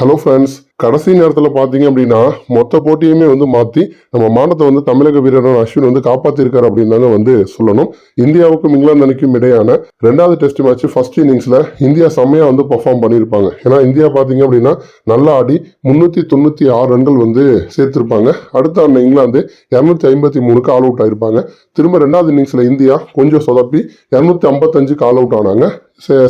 Hello friends கடைசி நேரத்தில் பார்த்தீங்க அப்படின்னா மொத்த போட்டியுமே வந்து மாற்றி நம்ம மானத்தை வந்து தமிழக வீரரான அஸ்வின் வந்து காப்பாற்றிருக்காரு அப்படின்னு தாங்க வந்து சொல்லணும். இந்தியாவுக்கும் இங்கிலாந்து அணிக்கும் இடையான ரெண்டாவது டெஸ்ட் மேட்ச் ஃபர்ஸ்ட் இன்னிங்ஸில் இந்தியா செம்மையாக வந்து பர்ஃபார்ம் பண்ணியிருப்பாங்க. ஏன்னா இந்தியா பார்த்தீங்க அப்படின்னா நல்லா ஆடி முந்நூற்றி தொண்ணூற்றி ஆறு ரன்கள் வந்து சேர்த்திருப்பாங்க. அடுத்த ஆடின இங்கிலாந்து இரநூத்தி ஐம்பத்தி மூணுக்கு ஆல் அவுட் ஆயிருப்பாங்க. திரும்ப ரெண்டாவது இன்னிங்ஸில் இந்தியா கொஞ்சம் சொதப்பி இரநூத்தி ஐம்பத்தஞ்சுக்கு ஆல் அவுட் ஆனாங்க.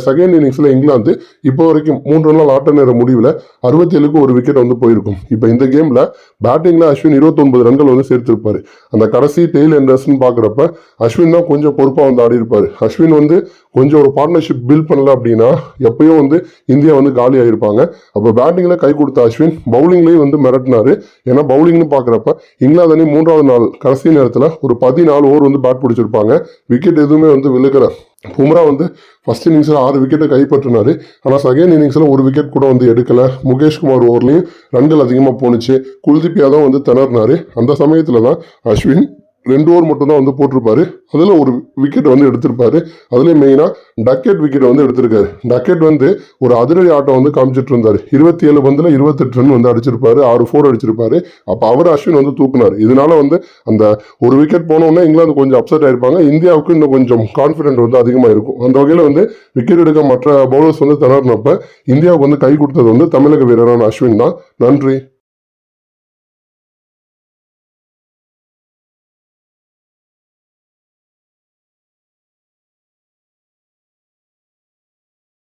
செகண்ட் இன்னிங்ஸில் இங்கிலாந்து இப்போ வரைக்கும் மூன்று நாள் ஆட்ட நேர முடிவில் அறுபத்தி ஏழுக்கு ஒரு விக்கெட் வந்து போயிருக்கும். இப்போ இந்த கேமில் பேட்டிங்கில் அஸ்வின் 29 ரன்கள் வந்து சேர்த்திருப்பாரு. அந்த கடைசி டெய்ல் எண்டர்ஸ்னு பார்க்குறப்ப அஸ்வின் தான் கொஞ்சம் பொறுப்பாக வந்து ஆடி இருப்பார். அஸ்வின் வந்து கொஞ்சம் ஒரு பார்ட்னர்ஷிப் பில்ட் பண்ணல அப்படின்னா எப்பயும் வந்து இந்தியா வந்து காலி ஆகியிருப்பாங்க அப்போ பேட்டிங்கில் கை கொடுத்த அஸ்வின் பவுலிங்லேயும் வந்து மிரட்டினார். ஏன்னா பவுலிங்னு பார்க்குறப்ப இங்கிலாந்து அணி மூன்றாவது நாள் கடைசி நேரத்தில் ஒரு பதினாலு ஓவர் வந்து பேட் பிடிச்சிருப்பாங்க. விக்கெட் எதுவுமே வந்து விழுக்கிற பும்ரா வந்து ஃபர்ஸ்ட் இன்னிங்ஸில் ஆறு விக்கெட்டை கைப்பற்றினார். ஆனால் செகண்ட் இன்னிங்ஸில் ஒரு விக்கெட் கூட வந்து எடுக்கலை. முகேஷ்குமார் ஓவர்லேயும் ரன்கள் அதிகமாக போணுச்சு. குல்தீப் யாதவ் வந்து திணறினார். அந்த சமயத்தில் தான் அஸ்வின் ரெண்டு ஓவர் மட்டும் தான் வந்து போட்டிருப்பாரு. அதில் ஒரு விக்கெட் வந்து எடுத்திருப்பாரு. அதுலேயும் மெயினாக டக்கெட் விக்கெட் வந்து எடுத்திருக்காரு. டக்கெட் வந்து ஒரு அதிரடி ஆட்டம் வந்து காமிச்சிட்டு இருந்தார். இருபத்தி ஏழு பந்தில் இருபத்தெட்டு ரன் வந்து அடிச்சிருப்பாரு. ஆறு ஃபோர் அடிச்சிருப்பாரு. அப்போ அவர் அஸ்வின் வந்து தூக்குனார். இதனால வந்து அந்த ஒரு விக்கெட் போனோடனே இங்கிலாந்து கொஞ்சம் அப்செட் ஆயிருப்பாங்க. இந்தியாவுக்கு இன்னும் கொஞ்சம் கான்ஃபிடென்ட் வந்து அதிகமாக இருக்கும் அந்த வகையில் வந்து விக்கெட் எடுக்க மற்ற பவுலர்ஸ் வந்து திணறினப்ப இந்தியாவுக்கு வந்து கை கொடுத்தது வந்து தமிழக வீரரான அஸ்வின் தான். நன்றி.